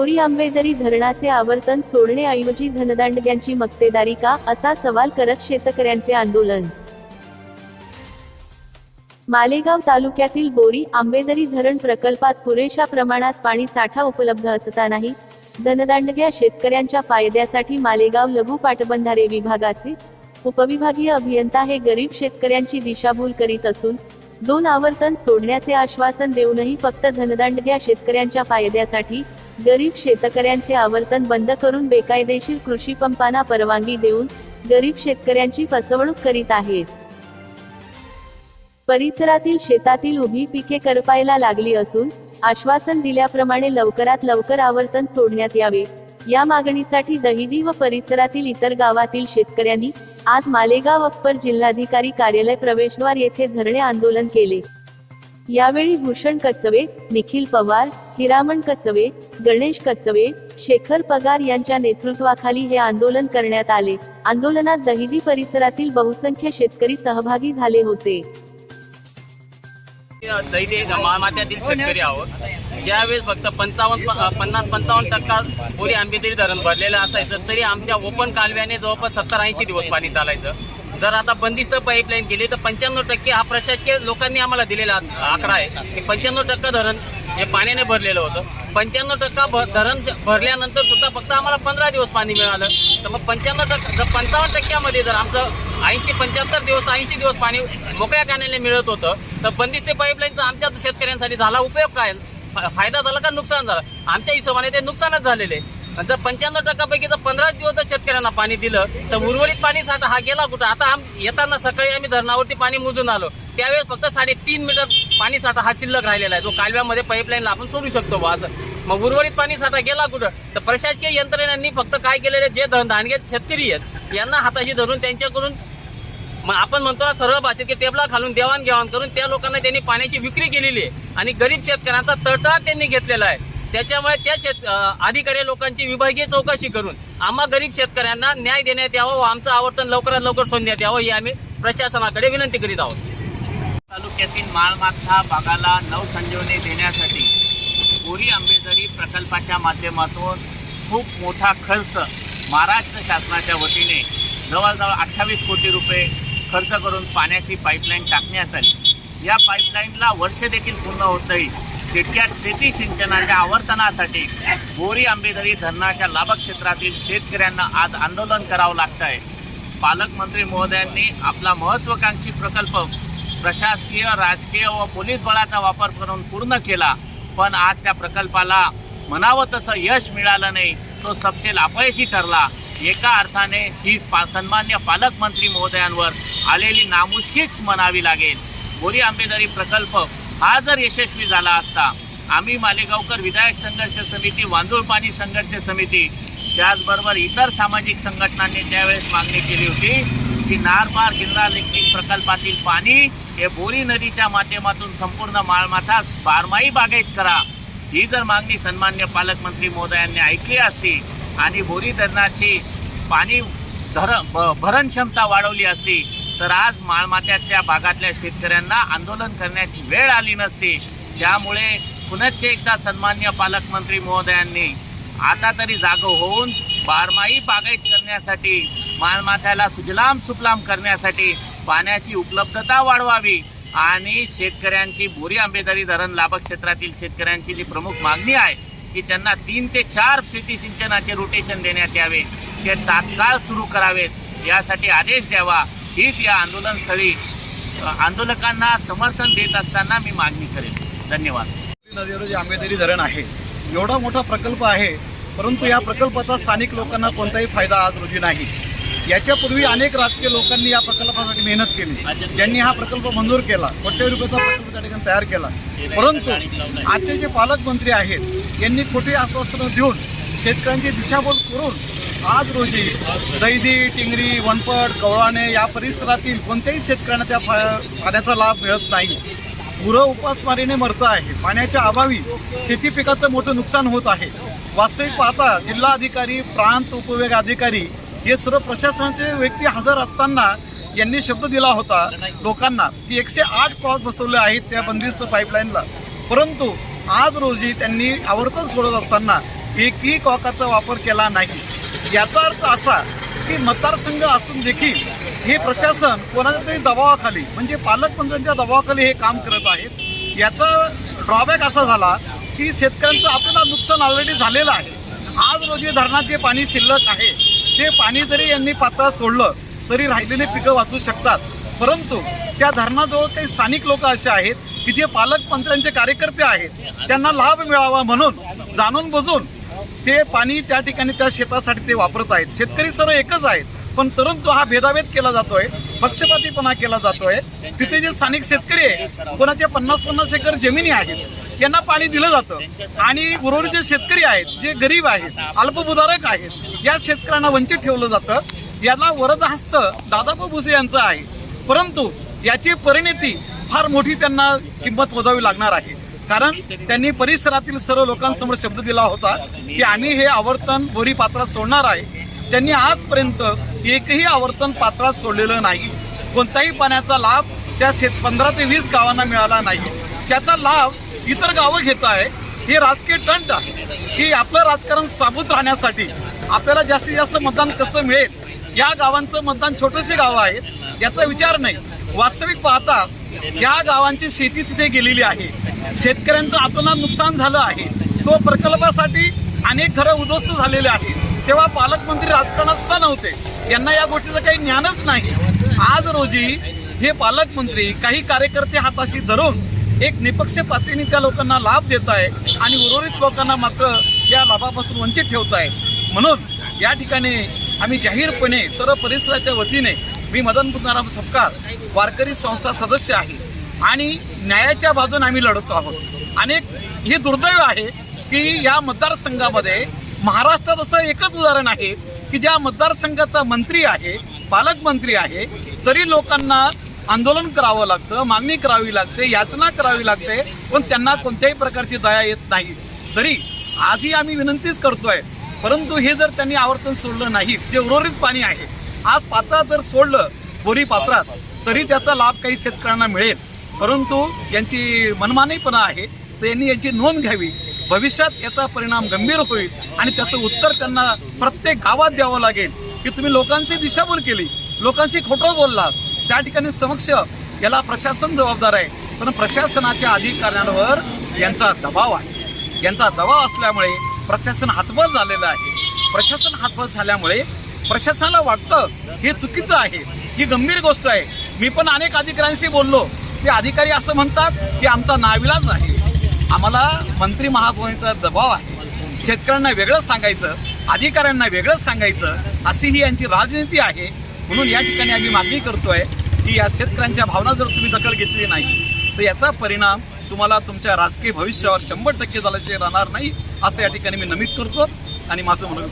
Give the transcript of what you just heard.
गौरी आंबेदरी धरणाचे आवर्तन सोडण्याऐवजी धनदांडग्यांची मक्तेदारी का असा सवाल करत शेतकऱ्यांचे आंदोलन. मालेगाव तालुक्यातील बोरी आंबेदरी धरण प्रकल्पात पुरेशा प्रमाणात पाणी साठा उपलब्ध असतानाही धनदांडग्या शेतकऱ्यांच्या फायद्यासाठी मालेगाव लघु पाटबंधारे विभागाचे उपविभागीय अभियंता हे गरीब शेतकऱ्यांची दिशाभूल करीत असून दोन आवर्तन सोडण्याचे आश्वासन देऊनही फक्त धनदांडग्या शेतकऱ्यांच्या फायद्यासाठी गरीब शेतकऱ्यांचे आवर्तन बंद करून बेकायदेशीर कृषी पंपांना परवानगी देऊन गरीब शेतकऱ्यांची फसवणूक करीत आहेत. परिसरातील शेतातील उभी पिके करपायला लागली असून आश्वासन दिल्याप्रमाणे लवकरात लवकर आवर्तन सोडण्यात यावे. या मागणीसाठी दहिदी व परिसरातील इतर गावातील शेतकऱ्यांनी आज मालेगाव अप्पर जिल्हाधिकारी कार्यालय प्रवेशद्वार येथे धरणे आंदोलन केले. यावेळी भूषण कचवे निखिल पवार हिरामण कचवे गणेश कचवे शेखर पगार यांच्या नेतृत्वाखाली हे आंदोलन करण्यात आले. आंदोलनात दहिदी परिसरातील बहुसंख्य शेतकरी सहभागी झाले होते. शेतकरी आहोत. ज्यावेळेस फक्त पंचावन्न पन्नास पंचावन्न टक्का पुरी आंबेदरी धरण भरलेलं असायचं तरी आमच्या ओपन कालव्याने जवळपास सत्तर ऐंशी दिवस पाणी चालायचं. जर आता बंदिस्त पाईपलाईन गेली तर पंच्याण्णव टक्के हा प्रशासकीय लोकांनी आम्हाला दिलेला आकडा आहे. की पंच्याण्णव टक्का धरण हे पाण्याने भरलेलं होतं. पंच्याण्णव टक्का भ धरण भरल्यानंतर सुद्धा फक्त आम्हाला पंधरा दिवस पाणी मिळालं. तर मग पंच्याण्णव टक्का जर पंचावन्न टक्क्यामध्ये जर आमचं ऐंशी पंच्याहत्तर दिवस ऐंशी दिवस पाणी मोकळ्या कानाने मिळत होतं तर बंदिस्त पाईपलाईनचा आमच्या शेतकऱ्यांसाठी झाला उपयोग काय? फायदा झाला का नुकसान झालं? आमच्या हिशोबाने ते नुकसानच झालेले आणि जर पंच्याण्णव टक्क्यापैकी जर पंधरा दिवस जर शेतकऱ्यांना पाणी दिलं तर उर्वरित पाणी साठा हा गेला कुठं? आता आम येताना सकाळी आम्ही धरणावरती पाणी मोजून आलो. त्यावेळेस फक्त साडेतीन मीटर पाणी साठा हा शिल्लक राहिलेला आहे. जो कालव्यामध्ये पाईपलाईनला आपण सोडू शकतो बा असं. मग उर्वरित पाणी साठा गेला कुठं? तर प्रशासकीय यंत्रणांनी फक्त काय केलेले जे धन धानगे शेतकरी आहेत यांना हाताशी धरून त्यांच्याकडून मग आपण म्हणतो ना सरळ भाषेत की टेबला खालून देवाणघेवाण करून त्या लोकांना त्यांनी पाण्याची विक्री केलेली आहे. आणि गरीब शेतकऱ्यांचा तळतळा त्यांनी घेतलेला आहे. त्याच्यामुळे त्या शेत अधिकारी लोकांची विभागीय चौकशी करून आम्हा गरीब शेतकऱ्यांना न्याय देण्यात यावं व आमचं आवर्तन लवकरात लवकर सोडण्यात यावं ही आम्ही प्रशासनाकडे विनंती करीत आहोत. तालुक्यातील माळमाथा भागाला नवसंजीवनी देण्यासाठी बोरी आंबेजरी प्रकल्पाच्या माध्यमातून खूप मोठा खर्च महाराष्ट्र शासनाच्या वतीने जवळजवळ अठ्ठावीस कोटी रुपये खर्च करून पाण्याची पाईपलाईन टाकण्यात आली. या पाईपलाईनला वर्ष देखील पूर्ण होत नाही. शेतक्यात शेती सिंचनाच्या आवर्तनासाठी बोरी आंबेदरी धरणाच्या लाभक्षेत्रातील शेतकऱ्यांना आज आंदोलन करावं लागत आहे पालकमंत्री महोदयांनी आपला महत्त्वाकांक्षी प्रकल्प प्रशासकीय राजकीय व पोलीस बळाचा वापर करून पूर्ण केला. पण आज त्या प्रकल्पाला म्हणावं तसं यश मिळालं नाही. तो सपशेल अपयशी ठरला. एका अर्थाने ही पा सन्मान्य पालकमंत्री महोदयांवर आलेली नामुष्कीच म्हणावी लागेल. बोरी आंबेदरी प्रकल्प हा जर यशस्वी झाला असता आम्ही मालेगावकर विधायक संघर्ष समिती वांदूळ पाणी संघर्ष समिती त्याचबरोबर इतर सामाजिक संघटनांनी त्यावेळेस मागणी केली होती की नारपार गिल्ला लिंकिंग प्रकल्पातील पाणी हे बोरी नदीच्या माध्यमातून संपूर्ण माळमाथास बारमाही बागायत करा. ही जर मागणी सन्मान्य पालकमंत्री महोदयांनी ऐकली असती आणि बोरी धरणाची पाणी धर भ- भरण क्षमता वाढवली असती तर आज माळमाथ्याच्या भागातल्या शेतकऱ्यांना आंदोलन करण्याची वेळ आली नसती. त्यामुळे पुनश्च एकदा सन्मान्य पालकमंत्री महोदयांनी आता तरी जाग होऊन बारमाही बागायत करण्यासाठी माळमाथ्याला सुजलाम सुफलाम करण्यासाठी पाण्याची उपलब्धता वाढवावी आणि शेतकऱ्यांची बोरी आंबेदरी धरण लाभक क्षेत्रातील शेतकऱ्यांची जी प्रमुख मागणी आहे की त्यांना तीन ते चार शेती सिंचनाचे रोटेशन देण्यात यावे. ते तात्काळ सुरू करावेत. यासाठी आदेश द्यावा. हीच या आंदोलनस्थळी आंदोलकांना समर्थन देत असताना मी मागणी करेन. धन्यवाद. नदीवर जे आंबेदरी धरण आहे. एवढा मोठा प्रकल्प आहे परंतु या प्रकल्पाचा स्थानिक लोकांना कोणताही फायदा आज रोजी नाही. याच्यापूर्वी अनेक राजकीय लोकांनी या प्रकल्पासाठी मेहनत केली. ज्यांनी हा प्रकल्प मंजूर केला कोट्यवधी रुपयाचा प्रकल्प त्या ठिकाणी तयार केला. परंतु आजचे जे पालकमंत्री आहेत यांनी खोटी आश्वासनं देऊन शेतकऱ्यांची दिशाभूल करून आज रोजी दैदी टिंगरी वनपट कवळाणे या परिसरातील कोणत्याही शेतकऱ्यांना त्या फा- पाण्याचा लाभ मिळत नाही. पुरं उपासमारीने मरत आहे. पाण्याच्या अभावी शेती पिकाचं मोठं नुकसान होत आहे. वास्तविक पाहता जिल्हा अधिकारी प्रांत उपविभाग अधिकारी हे सर्व प्रशासनाचे व्यक्ती हजर असताना यांनी शब्द दिला होता लोकांना. की एकशे आठ क्रॉस बसवले आहेत त्या बंदिस्त पाईपलाईनला. परंतु आज रोजी त्यांनी आवर्तन सोडत असताना एकही कॉकाचा वापर केला नाही. याचा अर्थ असा की मतदारसंघ असून देखील हे प्रशासन कोणाच्या तरी दबावाखाली म्हणजे पालकमंत्र्यांच्या दबावाखाली हे काम करत आहेत. याचा ड्रॉबॅक असा झाला की शेतकऱ्यांचं आपल्याला नुकसान ऑलरेडी झालेलं आहे. आज रोजी धरणाचे पाणी शिल्लक आहे ते पाणी जरी यांनी पात्रात सोडलं तरी राहिलेले पिकं वाचू शकतात. परंतु त्या धरणाजवळ काही स्थानिक लोक असे आहेत की जे पालकमंत्र्यांचे कार्यकर्ते आहेत त्यांना लाभ मिळावा म्हणून जाणून बुजून ते पाणी त्या ठिकाणी त्या शेतासाठी ते वापरत आहेत. शेतकरी सर्व एकच आहेत पण परंतु हा भेदाभेद केला जातोय पक्षपातीपणा केला जातोय. तिथे जे स्थानिक शेतकरी आहे कोणाच्या पन्नास पन्नास एकर जमिनी आहेत यांना पाणी दिलं जातं. आणि उर्वरित जे शेतकरी आहेत जे गरीब आहेत अल्पभूधारक आहेत या शेतकऱ्यांना वंचित ठेवलं जातं. याला वरदहस्त दादाबा भुसे यांचं आहे. परंतु याची परिणिती फार मोठी त्यांना किंमत मोजावी लागणार आहे. कारण त्यांनी परिसरातील सर्व लोकांसमोर शब्द दिला होता की आम्ही हे आवर्तन बोरी पात्रात सोडणार आहे. त्यांनी आजपर्यंत एकही आवर्तन पात्रात सोडलेलं नाही. कोणत्याही पाण्याचा लाभ त्या शेत पंधरा ते वीस गावांना मिळाला नाही. त्याचा लाभ इतर गावं घेत आहे. हे राजकीय टंट आहे. की आपलं राजकारण साबूत राहण्यासाठी आपल्याला जास्तीत जास्त मतदान कसं मिळेल? या गावांचं मतदान छोटेसे गाव आहेत याचा विचार नाही. वास्तविक पाहता या गावांची शेती तिथे गेलेली आहे. शेतकऱ्यांचं अतोनात नुकसान झालं आहे. तो प्रकल्पासाठी अनेक घरं उद्ध्वस्त झालेले आहेत. तेव्हा पालकमंत्री राजकारणात सुद्धा नव्हते. यांना या गोष्टीचं काही ज्ञानच नाही. आज रोजी हे पालकमंत्री काही कार्यकर्ते हाताशी धरून एक निपक्ष त्या लोकांना लाभ देत आहे आणि उर्वरित लोकांना मात्र या लाभापासून वंचित ठेवत आहे. म्हणून या ठिकाणी आम्ही जाहीरपणे सर्व परिसराच्या वतीने मी मदन पुतनाराम सपकार वारकरी संस्था सदस्य आहे. आणि न्यायाच्या बाजूने आम्ही लढतो आहोत. अनेक हे दुर्दैव आहे की या मतदारसंघामध्ये महाराष्ट्रात असं एकच उदाहरण आहे की ज्या मतदारसंघाचा मंत्री आहे पालकमंत्री आहे तरी लोकांना आंदोलन करावं लागतं मागणी करावी लागते याचना करावी लागते पण त्यांना कोणत्याही प्रकारची दया येत नाही. तरी आजही आम्ही विनंतीच करतोय परंतु हे जर त्यांनी आवर्तन सोडलं नाही जे उर्वरित पाणी आहे आज पात्रात जर सोडलं बोरी पात्रात तरी त्याचा लाभ काही शेतकऱ्यांना मिळेल. परंतु यांची मनमानीपणा आहे तर यांनी याची नोंद घ्यावी. भविष्यात याचा परिणाम गंभीर होईल आणि त्याचं उत्तर त्यांना प्रत्येक गावात द्यावं लागेल की तुम्ही लोकांची दिशाभूल केली. लोकांशी खोटं बोललात त्या ठिकाणी समक्ष याला प्रशासन जबाबदार आहे. पण प्रशासनाच्या अधिकाऱ्यांवर यांचा दबाव आहे. यांचा दबाव असल्यामुळे प्रशासन हातबल झालेलं आहे. प्रशासन हातबल झाल्यामुळे प्रशासनाला वाटतं हे चुकीचं आहे. ही गंभीर गोष्ट आहे. मी पण अनेक अधिकाऱ्यांशी बोललो. ते अधिकारी असं म्हणतात की आमचा नाविलाज आहे आम्हाला मंत्री महापौरांचा दबाव आहे. शेतकऱ्यांना वेगळंच सांगायचं अधिकाऱ्यांना वेगळंच सांगायचं अशी ही यांची राजनीती आहे. म्हणून या ठिकाणी आम्ही मागणी करतोय की या शेतकऱ्यांच्या भावना जर तुम्ही दखल घेतली नाही तर याचा परिणाम तुम्हाला तुमच्या राजकीय भविष्यावर शंभर टक्के झाल्याचे राहणार नाही असं या ठिकाणी मी नमूद करतो. आणि माझं म्हणून